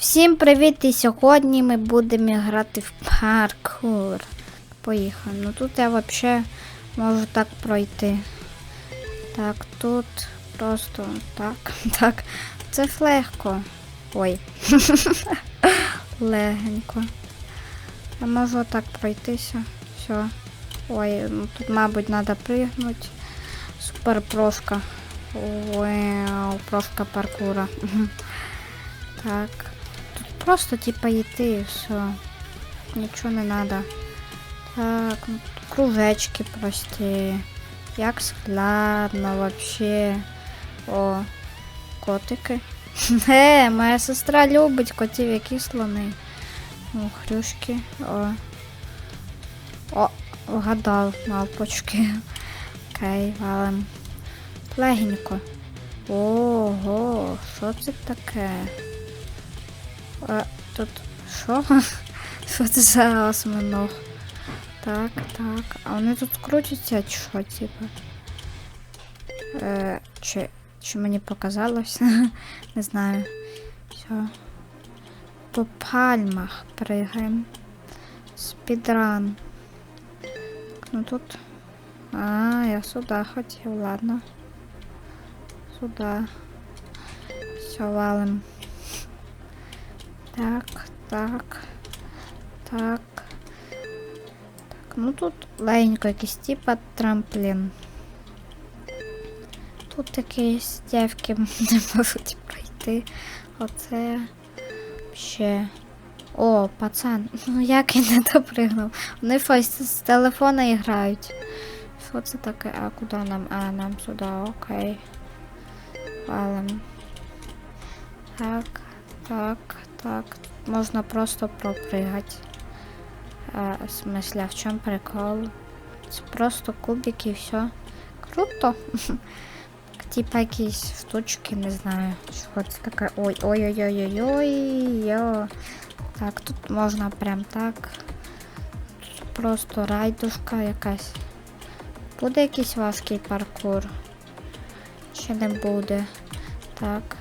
Всім привіт! І сьогодні ми будемо грати в паркур. Поїхали. Ну тут я взагалі можу так пройти. Так, тут просто так, так. Це легко. Ой. Легенько. Я можу так пройтися. Все. Ой, ну тут, мабуть, треба пригнути. Супер прошка. Вау, прошка паркура. Так. Просто типа йти і все. Нічого не треба. Так, кружечки прості. Як складно вообще. О, котики. Е, моя сестра любить котів, які слони. Ну, хрюшки. О. О, вгадав, мавпочки. Окей, валим. Легенько. Ого, що це таке? А, тут що? Що це за осьминог? Так, так. А вони тут крутяться, чи що, типу? Е, чи, чи мені показалось? Не знаю. Все. По пальмах пригаємо. Спідран. Ну тут. А, я сюди хотів, ладно. Сюда. Все, валим. Так, так. Так. Так, ну тут легенько якийсь типа трамплін. Тут якісь дівки не можуть пройти. Оце ще. О, пацан, ну як він не допригнув? Вони щось з телефона грають. Що це таке? А куди нам? А, нам сюди, окей. Валим. Так, так, так. Можна просто пропригати. А, в смысле, а в чому прикол? Просто кубики і все. Круто. Типа якісь штучки, не знаю. Що це таке? Ой, ой, ой, ой, ой, ой. Так, тут можна прям так. Тут просто райдушка якась. Буде якийсь важкий паркур. Ще не буде. Так.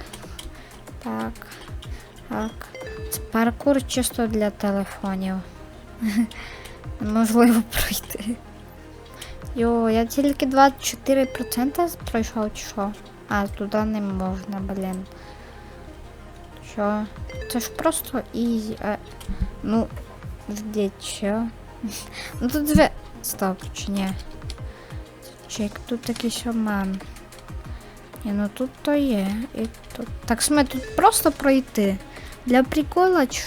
Так. Так. Паркур чисто для телефонів. Неможливо пройти. Йо, я тільки 24% пройшов чи що? А, туди не можна, блін. Що? Це ж просто ізі. А... Ну, ждіть, що? ну тут две. Стоп, чи ні? Чек, тут якийсь обман. Ні, ну тут то є. І тут. Так сме тут просто пройти. Для прикола чи?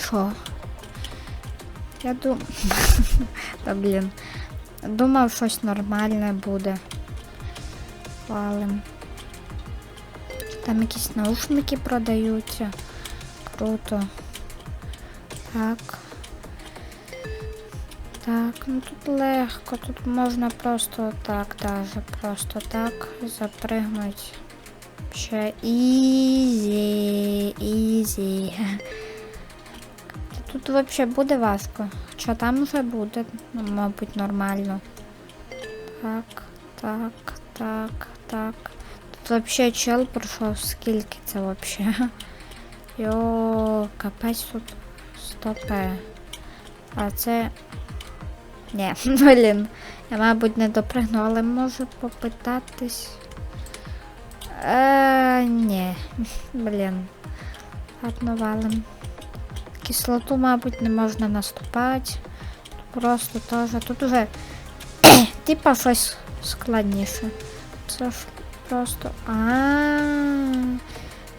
Я думаю. Та блін. Думав, щось нормальне буде. Валим. Там якісь наушники продаються. Круто. Так. Так, ну тут легко, тут можна просто так, даже просто так запригнути. Ще ізі, ізі. Тут взагалі буде важко. Хоча там вже буде, ну, мабуть, нормально. Так, так, так, так. Тут взагалі чел пройшов, скільки це взагалі? Йо, капець тут стопе. А це. Ні, блін. Я, мабуть, не допригну, але можу попитатись. Е, ні, блін. Ладно, валим. Кислоту, мабуть, не можна наступати. Просто теж. Тут уже типа щось складніше. Це ж просто. А.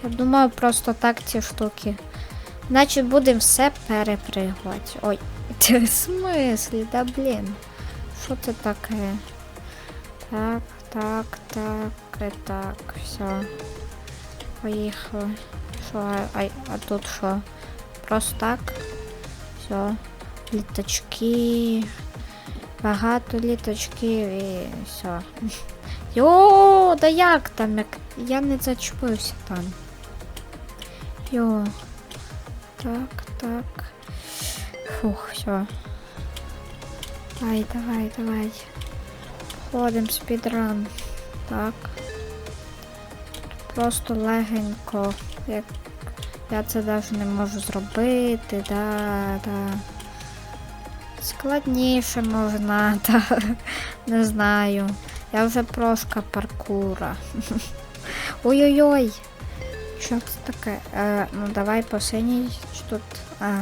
Я думаю, просто так ці штуки. Значить, будемо все перепригувати. Ой, в смислі, да блін. Що це таке? Так, так, так, так, все. Поїхали. Що, а, а тут що? Просто так. Все. Літачки. Багато літачків і все. Йо, да як там? Як... Я не зачепився там. Йо. Так, так. Фух, все. Давай, давай, давай. Ходим спідран. Так. Просто легенько. Як Я це навіть не можу зробити, да, да. Складніше можна, та не знаю. Я вже прошка паркура. Ой-ой-ой. Що це таке? Е, ну давай по синій. Чи тут. А.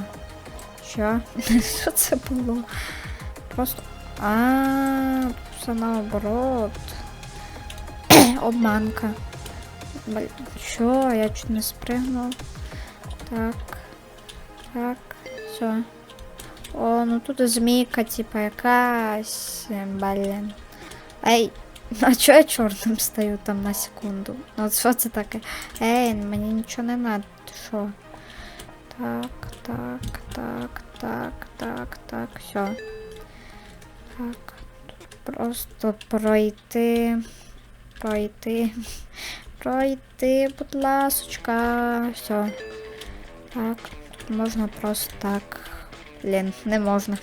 Що? Що це було? Просто. А, все наоборот. Обманка. Блін, Що? Я чуть не спригнув. Так. Так. Все. О, ну тут змійка, типа, якась. Блін. Ей, а чого я чорним стою там на секунду? Ну от що це таке? Ей, мені нічого не надо. Ти що? Так, так, так, так, так, так, все. Так. Тут просто пройти. Пройти. Пройти, будь ласочка. Все. Так, тут можна просто так. Блін, не можна.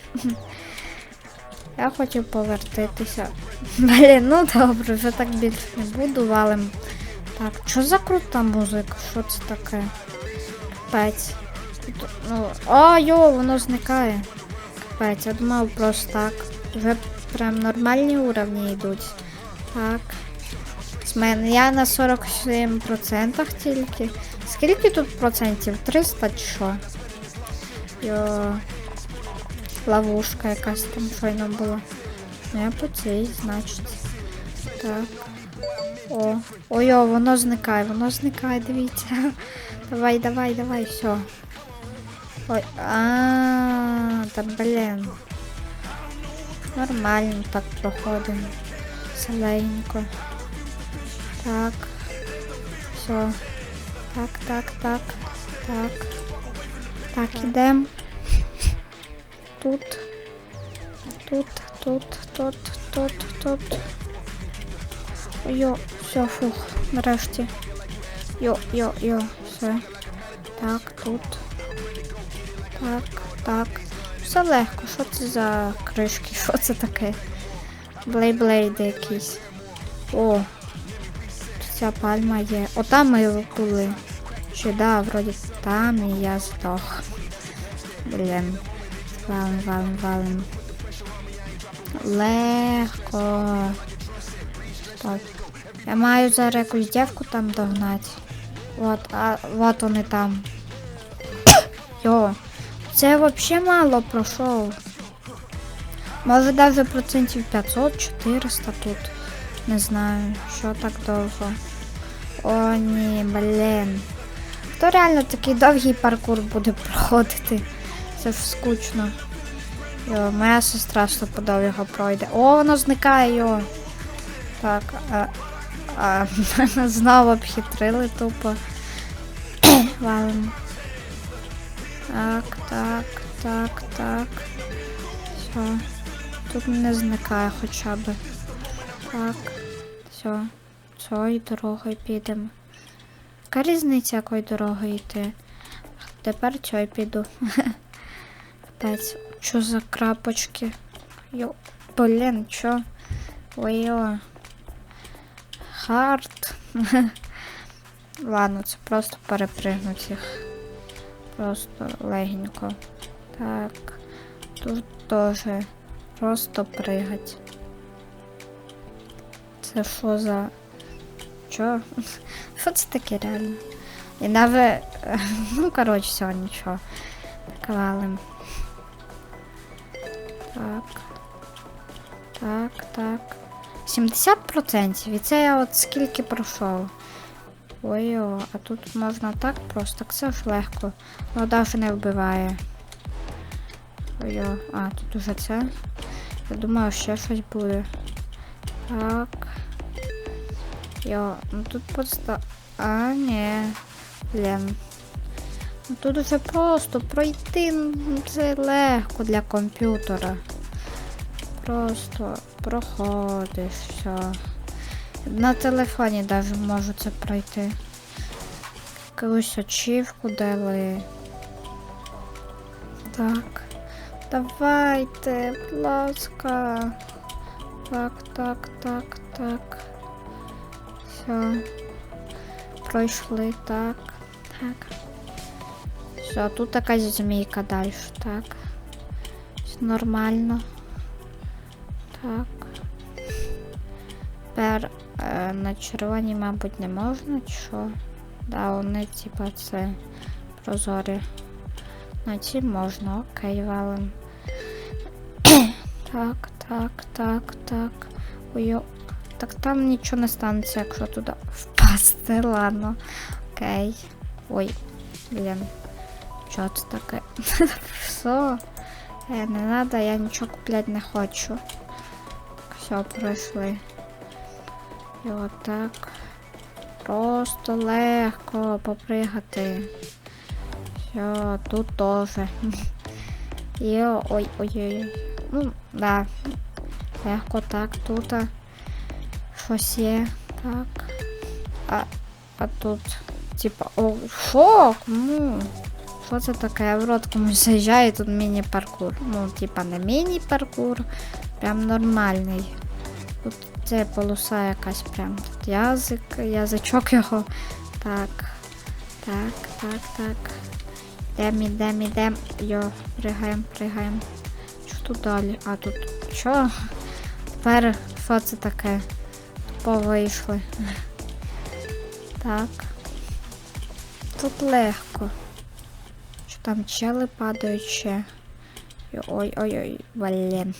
Я хотів повертитися. Блін, ну добре, вже так більше не буду валим. Так, що за крута музика? Що це таке? Капець. Ну, а, йо, воно зникає. Капець, я думав просто так. Вже прям нормальні уровні йдуть. Так. Мене я на 47% тільки. Скільки тут процентів? 300 чи що? Йо. Ловушка якась там щойно була. Я по цій, значить. Так. О. Ой, о, воно зникає, воно зникає, дивіться. Давай, давай, давай, все. Ой, а, та блін. Нормально так проходимо. Соленько. Так. Все. Так, так, так, так. Так, ідемо. Тут. Тут, тут, тут, тут, тут. Йо, все, фух, нарешті. Йо, йо, йо, все. Так, тут. Так, так. Все легко, що це за кришки? Що це таке? Блейблейди якісь. О, ця пальма є. О, там ми були. Чи да, вроді там і я здох. Блін. Валим, валим, валим. Легко. Так. Я маю зараз якусь дівку там догнати. Вот, а вот вони там. Йо. Це взагалі мало пройшов. Може навіть процентів 500-400 тут. Не знаю, що так довго. О, ні, блін. Хто реально такий довгий паркур буде проходити? Це ж скучно. Йо, моя сестра стопудов його пройде. О, воно зникає, йо. Так, а, а мене знову обхитрили тупо. Валим. Так, так, так, так. Все. Тут не зникає хоча б. Так. Все. Цією дорогою підемо. Яка різниця, якою дорогою йти? Тепер цього піду. Капець, що за крапочки? Йо, блін, чо? Ой-о. Хард. Ладно, це просто перепригнуть їх. Просто легенько. Так. Тут теж просто пригать. Це що за. Чо? Що це таке реально? І навіть. Ну, коротше, все, нічого. Так. Так. Так, так. 70%. І це я от скільки пройшов. Ой, о, а тут можна так просто, так це ж легко. Ну навіть не вбиває. Ой, о, а, тут уже це. Я думаю, ще щось буде. Так. Йо, ну тут просто. А, ні. Блін. Ну тут уже просто пройти ну, це легко для комп'ютера. Просто проходиш все. На телефоні навіть можу це пройти. Якусь очівку дали. Так. Давайте, будь ласка. Так, так, так, так. Все. Пройшли, так. Так. Все, тут якась змійка далі. Так. Все нормально. Так. Тепер е, на червоній, мабуть, не можна, чи що? Да, вони, типа, це прозорі. На ці можна, окей, валим. так, так, так, так. Ой, так там нічого не станеться, якщо туди впасти. Ладно. Окей. Ой, блін. Що це таке? Все. Не надо, я нічого купляти не хочу. Все, пройшли. І отак. Просто легко попригати. Все, тут теж. І ой-ой-ой. Ну, да. Легко так, тут щось. Так. А, а тут, типа, о, шок! Ну, що це таке? В рот комусь заїжджаю, тут міні-паркур. Ну, типа не міні-паркур, прям нормальний. Тут це полоса якась прям. Тут язик, язичок його. Так. Так, так, так. Ідем, ідем, ідем. Йо, пригаємо, пригаємо. Що тут далі? А тут що? Тепер що це таке? Тупо вийшли. Так. Тут легко. Що там чели падають ще? Ой-ой-ой, блін.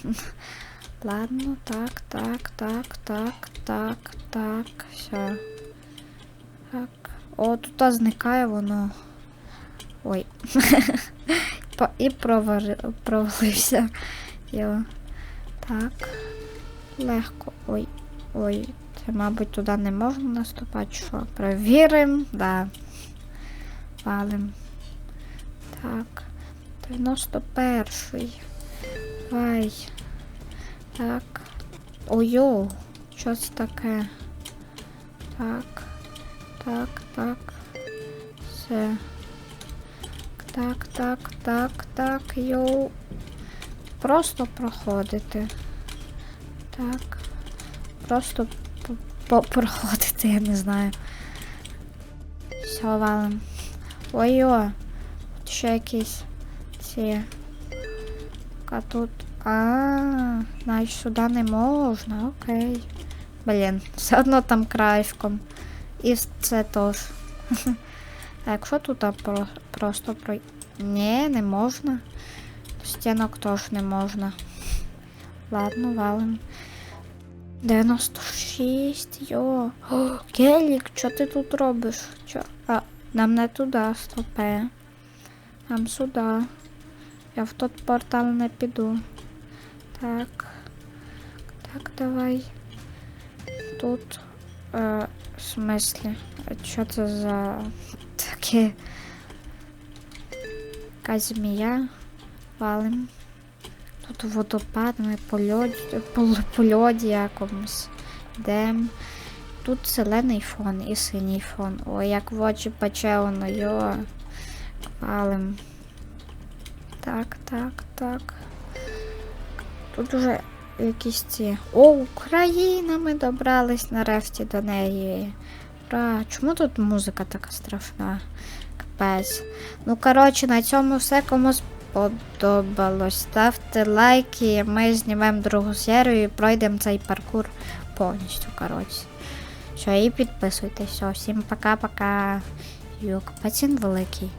Ладно, так, так, так, так, так, так, все. Так. О, тут зникає воно. Ой. І провалився. Так. Легко. Ой. Ой. Це, мабуть, туди не можна наступати. Що? Перевіримо. Да. Валим. Так. 91-й. Давай. Так. Ой-йо. Що це таке? Так. Так, так. Все. Так, так, так, так, йоу. Просто проходити. Так. Просто проходити, я не знаю. Все, валим. Ой-о. Тут ще якісь ці. А тут. А, значить сюди не можна, окей. Блін, все одно там краєшком. І це теж. А якщо тут про, просто про. Ні, не можна. Стінок теж не можна. Ладно, валим. 96, йо. О, Келік, що ти тут робиш? Чо? А, нам не туди, стопе. Нам сюди. Я в тот портал не піду. Так. Так, давай. Тут. Е, в смислі? А що це за таке? Якась змія. Валим. Тут водопад, ми по льоді, по, льоді якомусь. Йдем. Тут зелений фон і синій фон. Ой, як в очі пече воно, йо. Валим. Так, так, так. Тут уже якісь ці. О, Україна! Ми добрались нарешті до неї. Ура! Чому тут музика така страшна? Капець. Ну, коротше, на цьому все кому сподобалось. Ставте лайки, ми знімемо другу серію і пройдемо цей паркур повністю. коротше. Що, і підписуйтесь. Всім пока-пока. Юк, пацін великий.